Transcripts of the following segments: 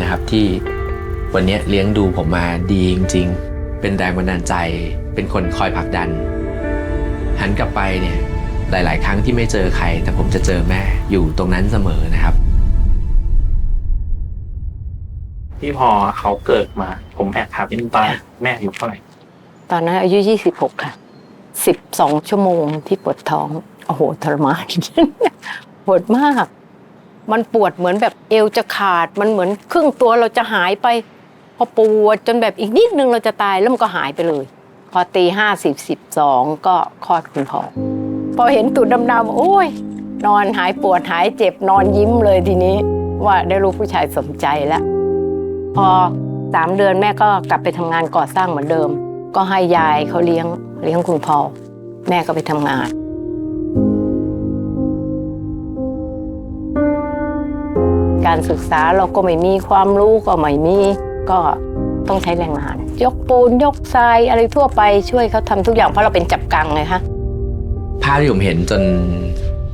นะครับที่วันนี้เลี้ยงดูผมมาดีจริง ๆ เป็นแรงบันดาลใจ เป็นคนคอยผลักดัน หันกลับไปเนี่ยหลาย ๆ ครั้งที่ไม่เจอใคร แต่ผมจะเจอแม่อยู่ตรงนั้นเสมอนะครับ ที่พอเขาเกิดมา ผมแอบถามนิดนึงตอนแม่อายู่เท่าไหร่ตอนนั้นอายุ 26 ค่ะ 12 ชั่วโมงที่ปวดท้อง โอ้โหทรมาน ปวดมาก มันปวดเหมือนแบบเอวจะขาด มันเหมือนครึ่งตัวเราจะหายไป พอปวดจนแบบอีกนิดนึงเราจะตายแล้วมันก็หายไปเลย พอตีห้าสิบสิบสองก็คลอดคุณพ่อพอเห็นตูดดำๆโอ้ย นอนหายปวดหายเจ็บนอนยิ้มเลยทีนี้ ว่าได้รู้ผู้ชายสนใจแล้วพอสามเดือนแม่ก็กลับไปทำงานก่อสร้างเหมือนเดิม ก็ให้ยายเขาเลี้ยงเลี้ยงคุณพ่อแม่ก็ไปทำงาน การศึกษาเราก็ไม่มีความรู้ก็ไม่มี ก็ต้องใช้แรงงาน ยกปูนยกทรายอะไรทั่วไปช่วยเขาทำทุกอย่างเพราะเราเป็นจับกังไงคะภาพที่ผมเห็นจน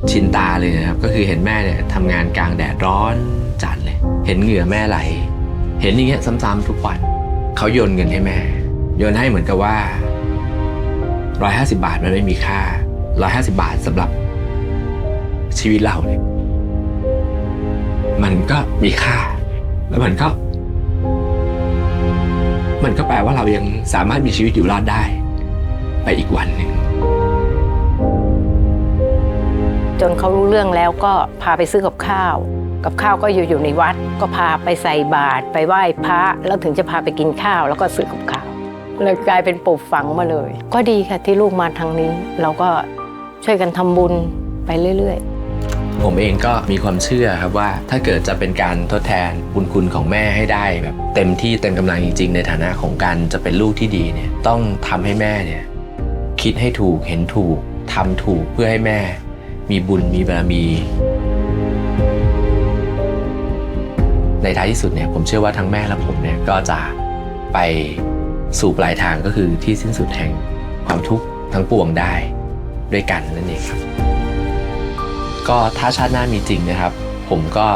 ชินตาเลยนะครับ ก็คือเห็นแม่เนี่ยทำงานกลางแดดร้อนจัดเลย เห็นเหงื่อแม่ไหล เห็นอย่างเงี้ยซ้ำๆทุกวันเขาโยนเงินให้แม่ โยนให้เหมือนกับว่า150 บาทมันไม่มีค่า 150 บาทสำหรับชีวิตเราเนี่ย มันก็มีค่า แล้วมันก็ มันก็แปลว่าเรายังสามารถมีชีวิตอยู่รอดได้ ไปอีกวันหนึ่งจนเขารู้เรื่องแล้วก็พาไปซื้อกับข้าว กับข้าวก็อยู่อยู่ในวัด ก็พาไปใส่บาตรไปไหว้พระแล้วถึงจะพาไปกินข้าว แล้วก็ซื้อกับข้าวเลยกลายเป็นปลูกฝังมาเลย ก็ดีค่ะที่ลูกมาทางนี้ เราก็ช่วยกันทำบุญไปเรื่อย ๆ ผมเองก็มีความเชื่อครับว่าถ้าเกิดจะเป็นการทดแทนบุญคุณของแม่ให้ได้แบบเต็มที่เต็มกำลังจริง ๆ ในฐานะของการจะเป็นลูกที่ดีเนี่ยต้องทำให้แม่เนี่ยคิดให้ถูกเห็นถูกทำถูกเพื่อให้แม่ มีบุญมีบารมี ในท้ายที่สุดเนี่ยผมเชื่อว่าทั้งแม่และผมเนี่ยก็จะไปสู่ปลายทางก็คือที่สิ้นสุดแห่งความทุกข์ทั้งปวงได้ด้วยกันนั่นเองครับ ก็ถ้าชาติหน้ามีจริงนะครับ ผมก็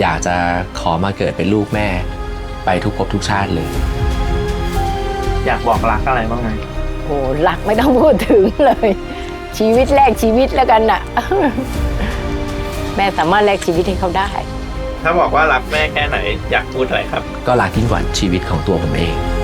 อยากจะขอมาเกิดเป็นลูกแม่ ไปทุกภพทุกชาติเลย อยากบอกรักอะไรบ้างไหมๆโอ้หลักไม่ต้องพูดถึงเลย ชีวิตแรกชีวิตแล้วกันน่ะ แม่สามารถแลกชีวิตให้เขาได้ ถ้าบอกว่ารักแม่แค่ไหน อยากพูดอะไรครับ ก็รักยิ่งกว่าชีวิตของตัวผมเองอ